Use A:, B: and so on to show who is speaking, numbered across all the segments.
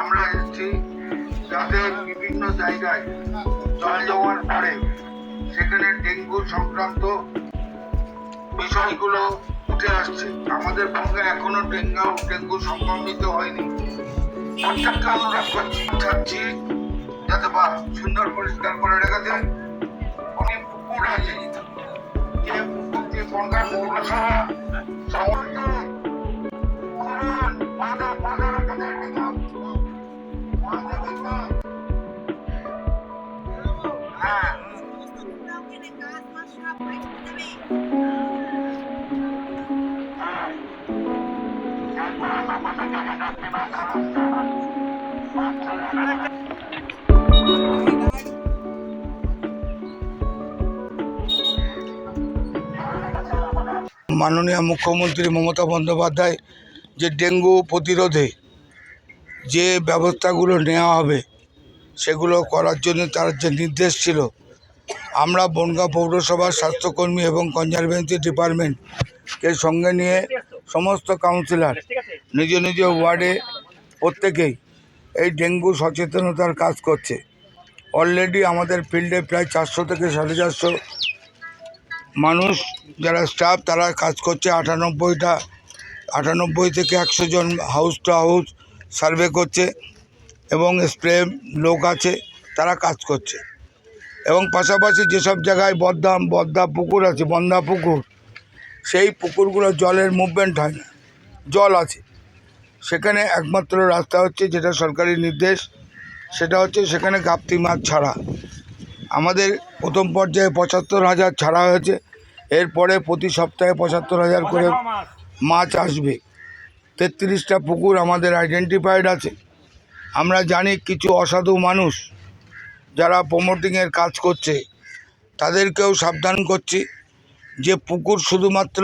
A: আমরা এসেছি যাতে বিভিন্ন জায়গায় জল জমার পরে সেখানে ডেঙ্গু সংক্রান্ত বিষয়গুলো উঠে আসছে। আমাদের সঙ্গে এখনও ডেঙ্গু ডেঙ্গু সংক্রমিত হয়নি। প্রত্যেককে অনুরোধ করছি চাচ্ছি যাতে বা সুন্দর পরিষ্কার করে রেখেছে অনেক পুকুর আছে। যে পুকুরটি বনগাঁ পৌরসভা সমস্ত মাননীয় মুখ্যমন্ত্রী মমতা বন্দ্যোপাধ্যায় যে ডেঙ্গু প্রতিরোধে যে ব্যবস্থাগুলো নেওয়া হবে, সেগুলো করার জন্য তার যে নির্দেশ ছিল আমরা বনগাঁ পৌরসভার স্বাস্থ্যকর্মী এবং কনজারভেন্সি ডিপার্টমেন্টকে সঙ্গে নিয়ে সমস্ত কাউন্সিলর, নিজ নিজ ওয়ার্ডে প্রত্যেকেই এই ডেঙ্গু সচেতনতার কাজ করছে। অলরেডি আমাদের ফিল্ডে প্রায় চারশো থেকে সাড়ে চারশো মানুষ যারা স্টাফ তারা কাজ করছে। আটানব্বইটা, আটানব্বই থেকে একশো জন হাউস টু হাউস সার্ভে করছে এবং স্প্রে লোক আছে, তারা কাজ করছে। এবং পাশাপাশি যেসব জায়গায় বদ্দাম, বদ্দা পুকুর আছে বন্দা পুকুর, সেই পুকুরগুলো জলের মুভমেন্ট হয় না। জল আছে। সেখানে একমাত্র রাস্তা হচ্ছে যেটা সরকারি নির্দেশ, সেটা হচ্ছে সেখানে গাপ্তি মাছ ছাড়া। আমাদের প্রথম পর্যায়ে পঁচাত্তর হাজার ছাড়া হয়েছে, এরপরে প্রতি সপ্তাহে পঁচাত্তর হাজার করে মাছ আসবে। তেত্রিশটা পুকুর আমাদের আইডেন্টিফাইড আছে। আমরা জানি কিছু অসাধু মানুষ যারা প্রমোটিংয়ের কাজ করছে, তাদেরকেও সাবধান করছি যে পুকুর শুধুমাত্র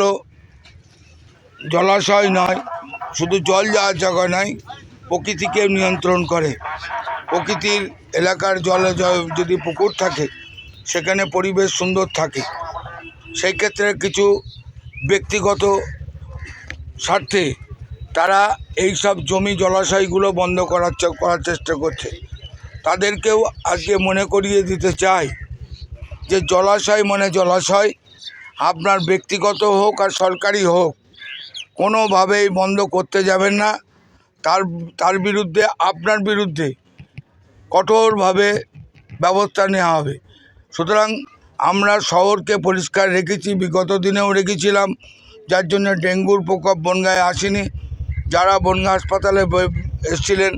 A: জলাশয় নয়, শুধু জল যাওয়ার জায়গা নয়, প্রকৃতিকেও নিয়ন্ত্রণ করে। প্রকৃতির এলাকার জলে যদি পুকুর থাকে, সেখানে পরিবেশ সুন্দর থাকে। সেই ক্ষেত্রে কিছু ব্যক্তিগত স্বার্থে তারা এই সব জমি জলাশয়গুলো বন্ধ করার করার চেষ্টা করছে। তাদেরকেও আজকে মনে করিয়ে দিতে চাই যে জলাশয় মানে জলাশয়, আপনার ব্যক্তিগত হোক আর সরকারি হোক, কোনোভাবেই বন্ধ করতে যাবেন না। তার তার বিরুদ্ধে, আপনার বিরুদ্ধে কঠোরভাবে ব্যবস্থা নেওয়া হবে। সুতরাং আমরা শহরকে পরিষ্কার রেখেছি, বিগত দিনেও রেখেছিলাম, যার জন্য ডেঙ্গুর প্রকোপ বনগায় আসেনি। যারা বনগা হাসপাতালে এসেছিলেন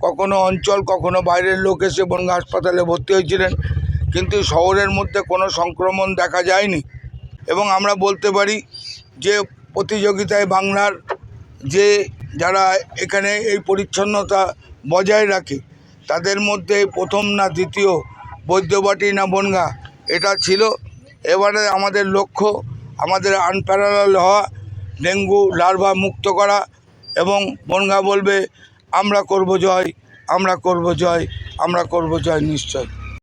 A: কখনো অঞ্চল, কখনো বাইরের লোক এসে বনগা হাসপাতালে ভর্তি হয়েছিলেন। কিন্তু শহরের মধ্যে কোনো সংক্রমণ দেখা যায়নি। এবং আমরা বলতে পারি যে প্রতিযোগিতায় বাংলার যে যারা এখানে এই পরিচ্ছন্নতা বজায় রাখে, তাদের মধ্যে প্রথম না দ্বিতীয় বৈদ্যবাটি না বনগা, এটা ছিল। এবারে আমাদের লক্ষ্য আমাদের আনপ্যারাল হওয়া, ডেঙ্গু, লার্ভা মুক্ত করা এবং বনগা বলবে আমরা করব জয় আমরা করব জয় আমরা করব জয় নিশ্চয়।